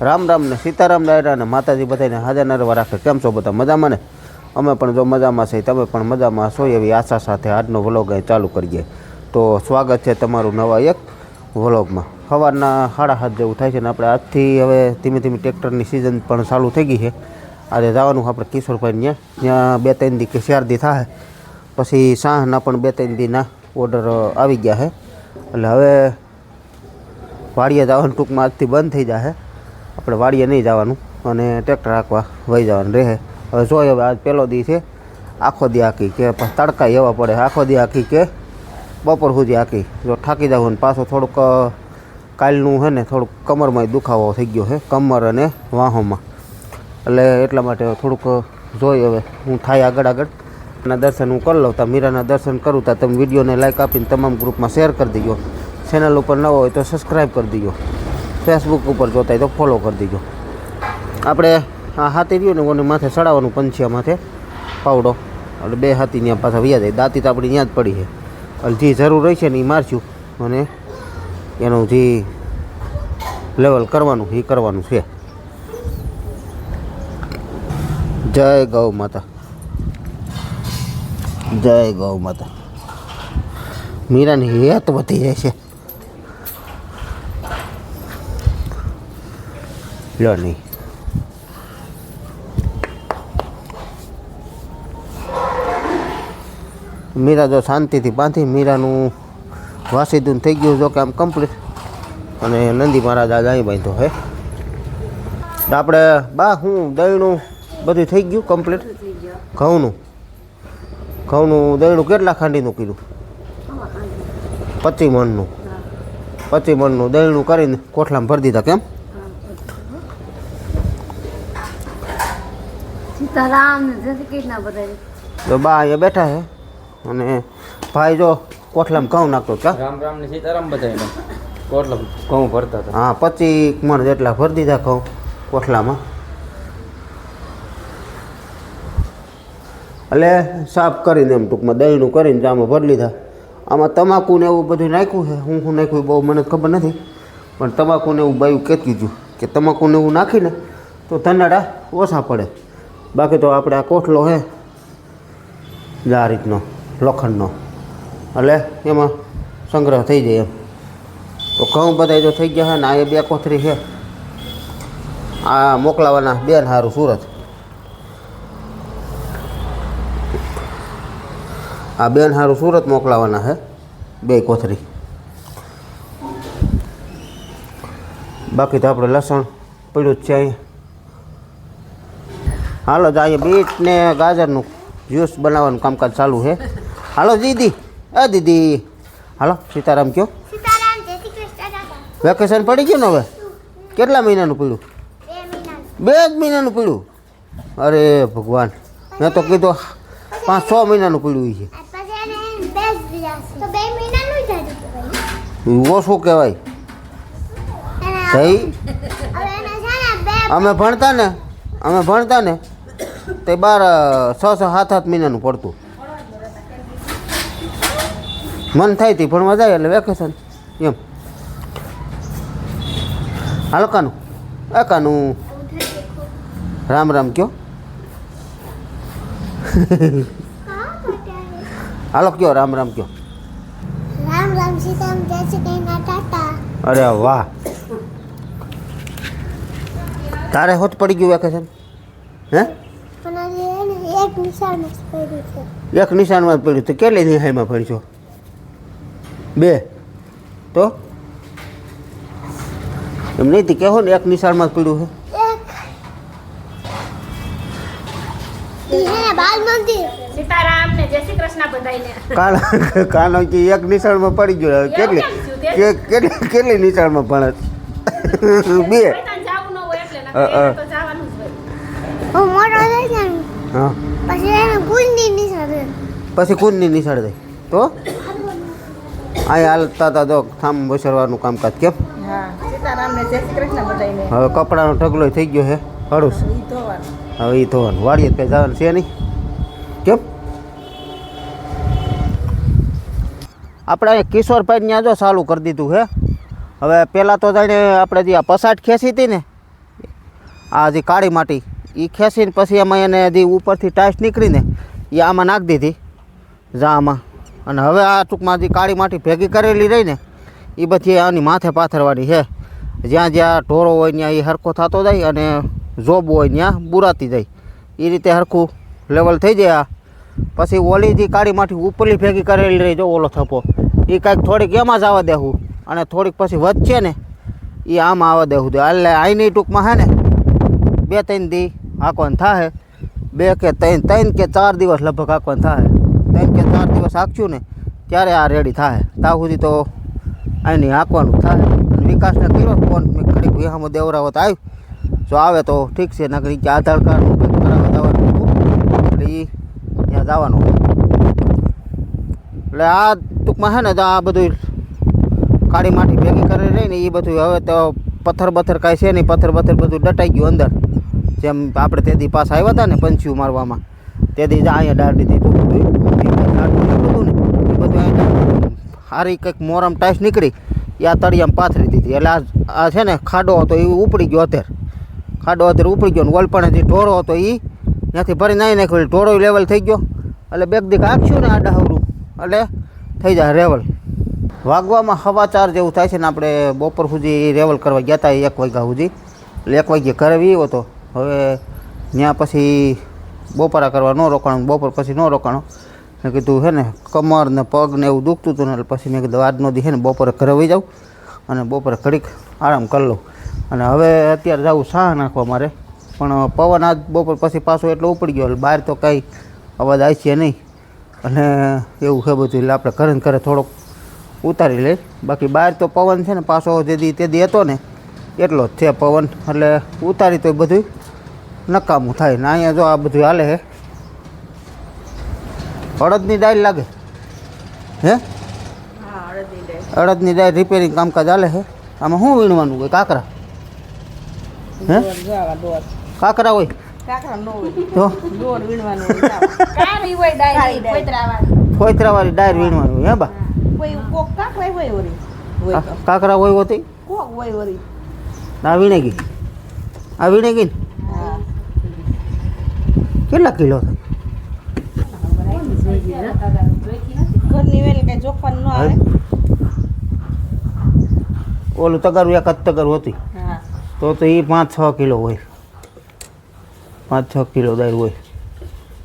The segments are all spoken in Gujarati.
રામ રામ ને સીતારામ ડાયરા ને માતાજી બધાને હાજર નરવા રાખે. કેમ છો બધા? મજામાં ને? અમે પણ જો મજામાં છીએ, તમે પણ મજામાં છો એવી આશા સાથે આજનો વ્લોગ અહીં ચાલુ કરીએ. તો સ્વાગત છે તમારું નવા એક વ્લોગમાં સવારના સાડા સાત જેવું થાય છે ને આપણે આજથી હવે ધીમે ધીમે ટ્રેક્ટરની સિઝન પણ ચાલુ થઈ ગઈ છે. આજે જવાનું આપણે કિશોરભાઈ ત્યાં. ત્યાં બે ત્રણ દી કે ચાર દી થાય. પછી સાંજના પણ બે ત્રણ દીના ઓર્ડર આવી ગયા છે. એટલે હવે વાડીએ જવાનું ટૂંકમાં આજથી બંધ થઈ જશે આપણે વાડીએ નહીં જવાનું અને ટ્રેક્ટર રાખવા વહી જવાનું રહે. હવે જોઈએ હવે આજ પહેલો દી છે. આખો દી આખી કે તડકા એવા પડે. આખો દી આખી કે બપોર સુધી આખી. જો થાકી જાવ ને પાછો થોડુંક કાલનું છે ને થોડુંક કમરમાં દુખાવો થઈ ગયો છે કમર અને વાહોમાં. એટલે એટલા માટે થોડુંક જોઈ હવે હું થાય આગળ આગળ. ના દર્શન હું કરી લઉં. તા મીરાના દર્શન કરું. તા તમે વિડીયોને લાઇક આપીને તમામ ગ્રુપમાં શેર કરી દીજો. ચેનલ ઉપર નવો હોય તો સબસ્ક્રાઈબ કરી દીજો. ફેસબુક ઉપર જોતા હોય તો ફોલો કરી દીજો. આપણે આ હાથી રહ્યું ને કોને માથે ચડાવવાનું પંછિયા માથે, પાવડો. એટલે બે હાથી ત્યાં પાછા વ્યા જાય. દાંતી તો આપણી ત્યાં જ પડી છે. એટલે જે જરૂર રહેશે ને એ મારશું. અને એનું જે લેવલ કરવાનું એ કરવાનું છે. જય ગૌ માતા. જય ગૌ માતા. મીરાની હેત વધી જાય છે. લો નહીં. મીરા જો શાંતિથી બાંધી, મીરાનું વાસીદુન થઈ ગયું જો કે આમ કમ્પ્લીટ અને નંદી મહારાજ આજે અહીં બાંધો હે. આપણે બા, હું દહીણું બધું થઈ ગયું કમ્પ્લીટ ઘઉંનું. ઘઉંનું દહીણું કેટલા ખાંડીનું કીધું? પચી મણનું. પચી મણનું દહીણું કરીને કોઠલામાં ભરી દીધા કેમ? સીતારામ તો બા અહીંયા બેઠા છે. અને ભાઈ જો કોઠલામાં ઘઉં નાખતો કા રામ રામ ને સીતારામ બધાને કોટલો ઘઉં ભરતા હતા. હા પચી મણ જેટલા ભરી દીધા ઘઉં કોઠલામાં એટલે સાફ કરીને એમ ટૂંકમાં દહીંનું કરીને આમાં ભરી લીધા. આમાં તમાકુ ને એવું બધું નાખ્યું છે? હું શું નાખ્યું બહુ મને ખબર નથી. પણ તમાકુ ને એવું બાયું કહેતી હતું કે તમાકુ ને એવું નાખીને તો ધનાડા ઓછા પડે. બાકી તો આપણે આ કોઠલો છે આ રીતનો, લોખંડનો. એટલે એમાં સંગ્રહ થઈ જાય એમ. તો ઘઉં બધા જો થઈ ગયા હે ને આ એ બે કોથરી છે આ મોકલાવાના બેન સારું સુરત. આ બેન સારું સુરત મોકલાવાના છે બે કોથરી બાકી તો આપણે લસણ પડ્યું જ છે અહીંયા. હાલો તો અહીંયા બીટ ને ગાજરનું જ્યુસ બનાવવાનું કામકાજ ચાલુ છે. હાલો દીદી. એ દીદી. હાલો સીતારામ કયો? વેકેશન પડી ગયું ને હવે? કેટલા મહિનાનું પડ્યું? બે જ મહિનાનું પડ્યું? અરે ભગવાન મેં તો કીધું પાંચ છ મહિનાનું પડ્યું છે. પછી શું જ જ કહેવાય? થઈ અમે ભણતા ને અમે ભણતા ને. તે બાર છ છ સાત સાત મહિનાનું પડતું. મન થાય તી ભણવા જાય એટલે વેકેશન એમ. હાલો કાનું. એ કાનું. રામ રામ કયો. હાલો કયો રામ રામ કયો. રામ રામ સીતારામ જય શ્રી કૃષ્ણ ટાટા. અરે વાહ. તારે હોત પડી ગયું વેકેશન? હે? એક નિશાળમાં જ પડ્યું છે એક નિશાનમાં જ પડ્યું તો કેટલી નિહાળમાં પડશો બે તો એમ નહીં તે કહેવો ને એક નિશાળમાં જ પડ્યું છે એક ઈ છે ને બાલ મંદિર સીતારામ ને જય શ્રી કૃષ્ણ બધાને કાલ કાનો કે એક નિશાળમાં પડી ગયો હવે કેટલી? કે કેટલી કેટલી નિશાળમાં ભણે બે. જાવું ન હોય એટલે અ, અ. તો જવાનું જ હોય. હું મોટો થઈ જાય ને હા. પછી એને પછી કુનની નિશાળ થઈ તો? અહીંયા હાલતા હતા તો થામ બસરવાનું કામકાજ કેમ? હા સીતારામ ને જય શ્રી કૃષ્ણ બધાને હવે કપડાનો ઢગલો થઈ ગયો છે. હળુસ હવે એ ધોવાનું. વાડીએ કઈ જવાનું છે નહીં. કેમ? આપણે કિશોરભાઈ ત્યાં જો ચાલુ કરી દીધું હે. હવે પહેલાં તો જાણે આપણે જે આ પસાટ ખેંચી હતી ને આ જે કાળી માટી એ ખેંચીને પછી એમાં એને હજી ઉપરથી ટાઈસ નીકળીને એ આમાં નાખી દીધી જામાં. અને હવે આ ટૂંકમાં જે કાળી માટી ભેગી કરેલી રહી ને એ બધી આની માથે પાથરવાની છે. જ્યાં જ્યાં ઢોરો હોય ત્યાં એ હરખો થતો જાય અને જોબ હોય ત્યાં બુરાતી જાય. એ રીતે હરખું લેવલ થઈ જાય આ. પછી ઓલી જે કાળી માટી ઉપરલી ભેગી કરેલી રહી, જો ઓલો થપ્પો એ કાંઈક થોડીક એમાં જ આવવા દેવું અને થોડીક પછી વધશે ને એ આમાં આવવા દેવું દે એટલે અહીંની ટૂંકમાં હે ને બે ત્રણ દી આંકવાનું થાય બે કે ત્રણ ત્રણ કે ચાર દિવસ લગભગ હાંકવાનું થાય ત્રણ કે ચાર દિવસ હાંકશું ને ત્યારે આ રેડી થાય ત્યાં સુધી તો અહીંની આંકવાનું થાય વિકાસને કર્યો ફોન, મેં ઘડીક વિહામાં દેવરાવત આવ્યું જો આવે તો ઠીક છે, નકરી કે આધાર કાર્ડ કરાવવા જવાનું એટલે એ ત્યાં જવાનું એટલે આ ટૂંકમાં છે ને તો આ બધું કાળી માટી ભેગી કરી રહી ને એ બધું હવે તો પથ્થર બથ્થર કાંઈ છે નહીં. પથ્થર બથ્થર બધું દટાઈ ગયું અંદર. જેમ આપણે તે દી પાસ આવ્યા હતા ને પંચ્યું મારવામાં તે દી જ અહીંયા દાટી દીધું બધું બધું ને, એ બધું અહીંયા સારી કંઈક મોરમ ટાઈસ નીકળી, એ આ તળિયામાં પાથરી દીધી. એટલે આ આ છે ને, ખાડો હતો એ ઉપડી ગયો અત્યારે. ખાડો અત્યારે ઉપડી ગયો ને, વલપણે જે ઢોરો હતો એ ત્યાંથી ભરી નાહી નાખ્યો ઢોરો લેવલ થઈ ગયો. એટલે બેગ દીક આપશું ને આ ડાહરું એટલે થઈ જાય રેવલ વાગવામાં હવા ચાર જેવું થાય છે ને આપણે બપોર સુધી રેવલ કરવા ગયા હતા એક વાગ્યા સુધી. એટલે એક વાગ્યે ઘરે વીવો હતો હવે ત્યાં પછી બપોરા કરવા ન રોકાણું, બપોર પછી ન રોકાણું. મેં કીધું છે ને, કમર ને પગ ને એવું દુખતું હતું ને, એટલે પછી મેં કીધું આજનો દી હે ને બપોરે ઘરે વહી જાઉં અને બપોરે ઘડીક આરામ કરી લઉં. અને હવે અત્યારે જાવું સાહ નાખવા મારે. પણ પવન આજ બપોર પછી પાછો એટલો ઉપડી ગયો, એટલે બહાર તો કાંઈ અવાજ આવી છે નહીં. અને એવું છે બધું, એટલે આપણે ઘરે ઘરે થોડોક ઉતારી લઈ બાકી બહાર તો પવન છે ને પાછો જે દી તે દી હતો ને એટલો જ છે પવન. એટલે ઉતારી તો બધું નકામું થાય ને. અહીંયા જો આ બધું હાલે છે અડદની દાળ લાગે? હે? હા અડદી ડે અડદની દાળ રિપેરિંગ કામકાજ હાલે છે આમાં શું વીણવાનું હોય? કાકરા? હે? દોર જાવા દોર. કાકરા હોય? કાકરા નો હોય. તો દોર વીણવાનું હોય જાવા. કાળી હોય ડાયરી કોઈતરાવાળી. ફોતરાવાળી. દાળ વીણવાનું હોય હે બા? કોઈ કોક કાકરા હોય વળી હોય તો કા- કાકરા હોય હોતી કોક હોય વળી આ વીણે ગઈ આ વીણે ગઈ ને હા કેટલા કિલો થાય ઘરની વેલી કઈ જોખવાનું ન આવે ઓલું તગારું એક જ તગારું હતી હા તો તો એ પાંચ છ કિલો હોય પાંચ છ કિલો દાળ હોય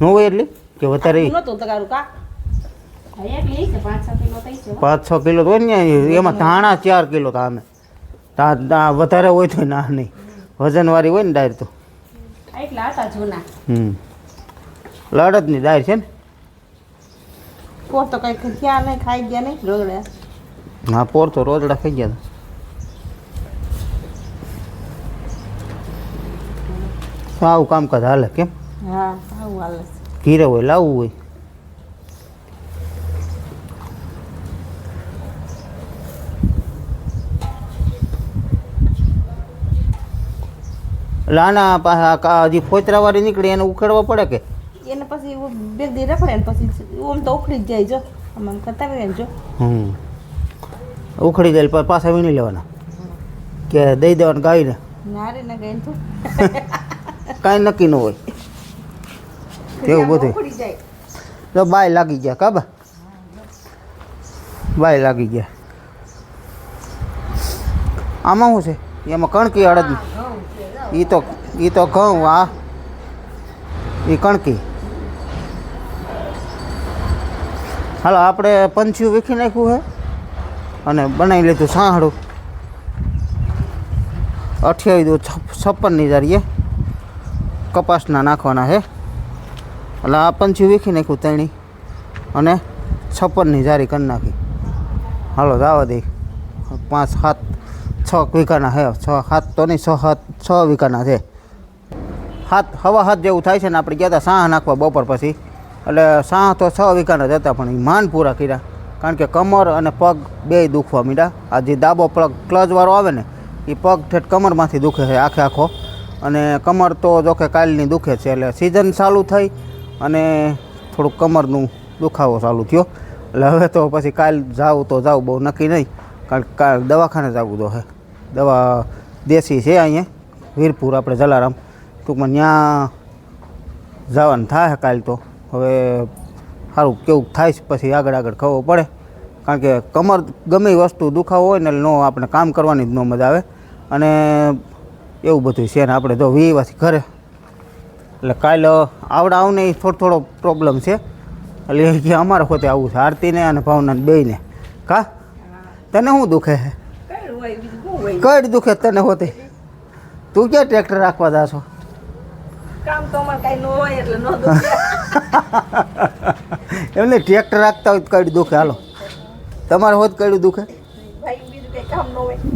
ન હોય એટલી કે વધારે ઈ? નતું તગારું કા પાંચ છ કિલો તો ને એમાં ધાણા ચાર કિલો તો તા વધારે હોય તો ના નહીં. વજનવાળી હોય ને ડાયર તો. હમ. લડદની દાળ છે ને? પોર તો કઈ થયા નહીં ખાઈ ગયા નહીં રોજડા. હા પોર તો રોજડા ખાઈ ગયા આવું કામકાજ હાલે કેમ? હા હાલે. ઘીરે હોય લાવવું હોય. આના પાછા હજી ફોતરાવાળી નીકળે એને ઉખેડવા પડે કે? એને પછી બે દી રખડે ને પછી ઓમ તો ઉખડી જ જાય જો. આમ કરતા રહે જો. હમ. ઉખડી જાય પણ પાછા વીણી લેવાના. કે દઈ દેવાનું ગાયને. રે ના ગઈ તું. કાંઈ નક્કી ન હોય. એવું બધું તો બાય લાગી ગયા કાબા બાય લાગી ગયા. આમાં શું છે? એમાં કણકી અડદ એ તો એ તો ઘઉં આ એ કણકી. હાલો, આપણે પંચ્યું વીખી નાખ્યું છે અને બનાવી લીધું સાંહળું. અઠ્યાવીસ દો છપ્પનની જારીએ કપાસના નાખવાના છે એટલે આ પંચ્યું વીખી નાખ્યું તેણી અને છપ્પનની જારી કરી નાખી. હાલો, જવા દે. પાંચ, સાત. છ વીઘાના હે છ સાત તો નહીં, છ સાત, છ વીઘાના છે. હાથ હવા હાથ જેવું થાય છે ને, આપણે ગયા હતા સાહ નાખવા બપોર પછી. એટલે સાહ તો છ વીઘાના જ હતા, પણ એ માન પૂરા કર્યા. કારણ કે કમર અને પગ બેય દુખવા મીડ્યા. આ જે દાબો પ્લગ ક્લચવાળો આવે ને એ પગ ઠેઠ કમરમાંથી દુખે છે, આખે આખો. અને કમર તો જોકે કાલની દુખે છે, એટલે સિઝન ચાલુ થઈ અને થોડુંક કમરનું દુખાવો ચાલુ થયો. એટલે હવે તો પછી કાલ જાવ તો જાવ બહુ નક્કી નહીં. કારણ કે કાલ દવાખાને જવું તો હે. દવા દેશી છે અહીંયા, વીરપુર આપણે જલારામ. ટૂંકમાં ત્યાં જવાનું થાય કાલ તો. હવે સારું કેવું થાય છે પછી આગળ આગળ ખબર પડે. કારણ કે કમર ગમે વસ્તુ દુખાવો હોય ને નો આપણે કામ કરવાની જ ન મજા આવે. અને એવું બધું છે ને આપણે જો વીવાથી ઘરે. એટલે કાલે આવડા આવને થોડો થોડો પ્રોબ્લેમ છે. એટલે કે અમારે ખોતે આવું છે આરતીને અને ભાવના બેયને. કા? તને શું દુખે છે કઈ દુખે તને હોતે? તું ક્યાં ટ્રેક્ટર રાખવા જાશો કામ તો અમારે કાંઈ ન હોય એટલે ન દુખે. એમને ટ્રેક્ટર રાખતા હોય તો કઈ દુખે? હાલો. તમારે હોત કઈ દુખે?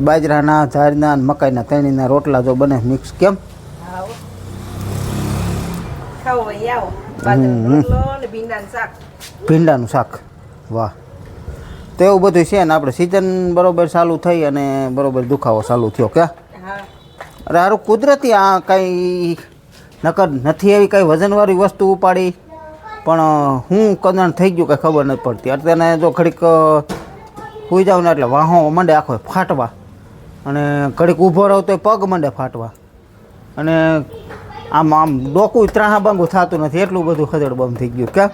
બાજરાના ઝાડના મકાઈના તેણીના રોટલા જો બને મિક્સ કેમ? ભીંડાનું શાક. વાહ. તો એવું બધું છે ને આપણે સિઝન બરોબર ચાલુ થઈ અને બરોબર દુખાવો ચાલુ થયો કે? અરે સારું કુદરતી આ કંઈ નકર નથી એવી કંઈ વજનવાળી વસ્તુ ઉપાડી. પણ હું કદાણ થઈ ગયું કંઈ ખબર નથી પડતી. અત્યારે જો ઘડીક સુઈ જાઉં ને એટલે વાહો મંડે આખો ફાટવા. અને ઘડીક ઊભો રહો તો પગ મંડે ફાટવા. અને આમ આમ ડોકું ત્રાહા બાંગું થતું નથી. એટલું બધું ખદડ બમ થઈ ગયું ક્યાં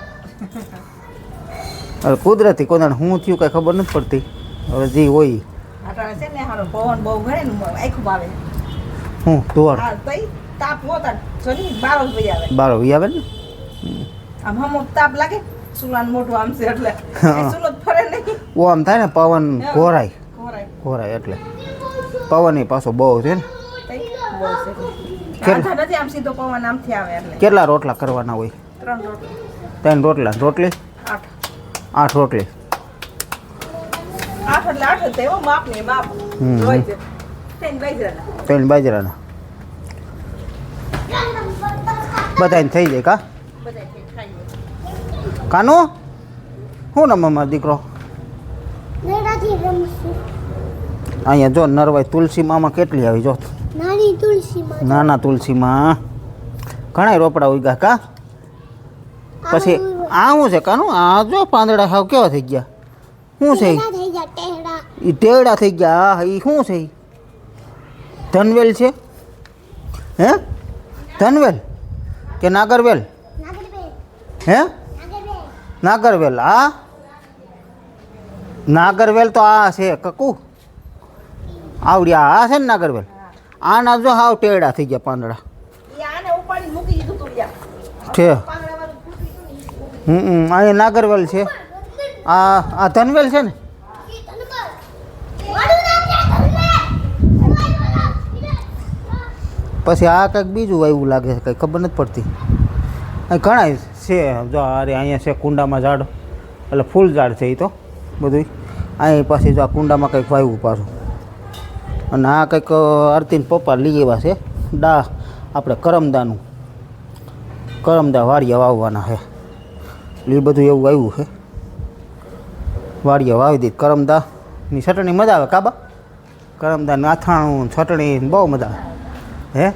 હવે કુદરતી કોદાણ હું થયું કાંઈ ખબર નથી પડતી. હવે જે હોય હું? ની બાર વી આવે. ને? આમ હમ તાપ લાગે સુલાન મોઢું આમ છે એટલે. એ ફરે નહીં. ઓ આમ થાય ને પવન ઘોરાય. ઘોરાય. એટલે. પવન પાછો બહુ છે ને. કેટલા રોટલા કરવાના હોય? ત્રણ રોટલા. રોટલી? આઠ રોટલી. આઠ એટલે આઠ જ થાય. માપ ને માપ. હમ. હોય ત્રણ બાજરાના. ત્રણ બાજરાના. બધાને થઈ જાય કા? કાનો? શું નામ મારો દીકરો? અહીંયા જો નરવાઈ તુલસી મામાં કેટલી આવી જો. નાના તુલસીમાં ઘણા રોપડા ઉગ્યા કા? પછી આ શું છે કાનું? આ જો પાંદડા હાવ કેવા થઈ ગયા? શું છે? ઈ? ટેઢા થઈ ગયા ટેઢા એ ટેડા થઈ ગયા હા એ શું છે ઈ? ધનવેલ છે? હે? ધનવેલ? કે નાગરવેલ? હે? નાગરવેલ. આ નાગરવેલ તો આ છે કકુ. આવડ્યા આ છે ને નાગરવેલ? આના જો હાવ ટેડા થઈ ગયા પાંદડા. ઈ આને ઉપાડી મૂકી દીધું તું યાર છે પાંગડાવાળું ફૂટી ગયું ને. હમ અહીંયા નાગરવેલ છે. આ આ ધનવેલ છે ને? પછી આ કંઈક બીજું આવ્યું લાગે છે કંઈ ખબર નથી પડતી. અહીં ઘણા છે જો અરે અહીંયા છે કુંડામાં ઝાડ. એટલે ફૂલ ઝાડ છે એ તો બધું અહીં પાછી જો આ કુંડામાં કંઈક વાવ્યું પાછું. અને આ કંઈક આરતીન પપ્પા લઈ એવા છે. ડા આપણે કરમદાનું. કરમદા વાળીયા વાવવાના છે. એ બધું એવું આવ્યું છે. વાડિયા વાવી દીધી. કરમદાની ચટણી મજા આવે કાબા? કરમદા નાથાણું ચટણી બહુ મજા આવે. હે?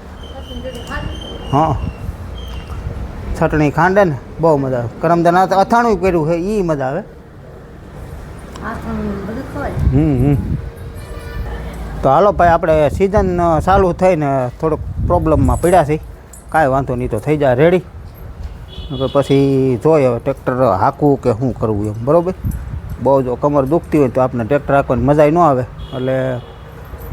હા. ચટણી ખાંડે ને બહુ મજા આવે. કરમદા ના અથાણું કર્યું છે એ મજા આવે. હમ હમ. તો હાલો ભાઈ આપણે સિઝન ચાલુ થઈને થોડોક પ્રોબ્લેમમાં પડ્યા છીએ. કાંઈ વાંધો નહીં તો થઈ જાય. રેડી નકર પછી જોઈએ હવે ટ્રેક્ટર હાંકવું કે શું કરવું એમ, બરાબર? બહુ જો કમર દુખતી હોય તો આપણે ટ્રેક્ટર હાંકવાની મજા ન આવે, એટલે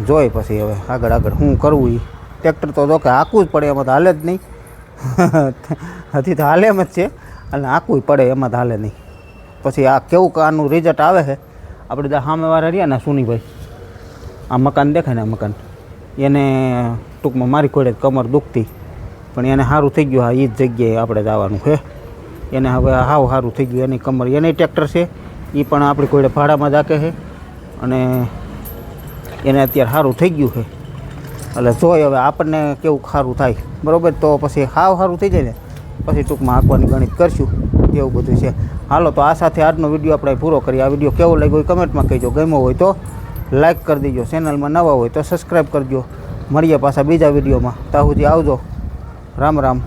જોઈએ પછી હવે આગળ આગળ શું કરવું એ ટ્રેક્ટર તો જો કે હાંકવું જ પડે, એમાં તો હાલે જ નહીં. હજી તો હાલે એમ જ છે, અને હાંકવું પડે, એમાં તો હાલે નહીં. પછી આ કેવું આનું રિઝલ્ટ આવે છે? આપણે ત્યાં સામેવાળા રહ્યા ને સુનીભાઈ. આ મકાન દેખાય ને આ મકાન? એને ટૂંકમાં મારી ખોડે કમર દુખતી. પણ એને સારું થઈ ગયું. હા એ જ જગ્યાએ આપણે જવાનું છે. એને હવે હાવ સારું થઈ ગયું. એની કમર, એને ટ્રેક્ટર છે. એ પણ આપણી કોઈ ભાડામાં જાકે છે. અને એને અત્યારે સારું થઈ ગયું છે. એટલે જોઈએ હવે આપણને કેવું સારું થાય. બરાબર? તો પછી હાવ સારું થઈ જાય ને. પછી ટૂંકમાં આંકવાની ગણિત કરશું. તેવું બધું છે. હાલો, તો આ સાથે આજનો વીડિયો આપણે પૂરો કરીએ. આ વીડિયો કેવો લાગ્યો હોય કમેન્ટમાં કહેજો. ગમ્યો હોય તો લાઈક કરી દેજો. ચેનલમાં નવા હોય તો સબસ્ક્રાઈબ કરજો. મળીએ પાછા બીજા વિડીયોમાં. ત્યાં સુધી આવજો. રામ રામ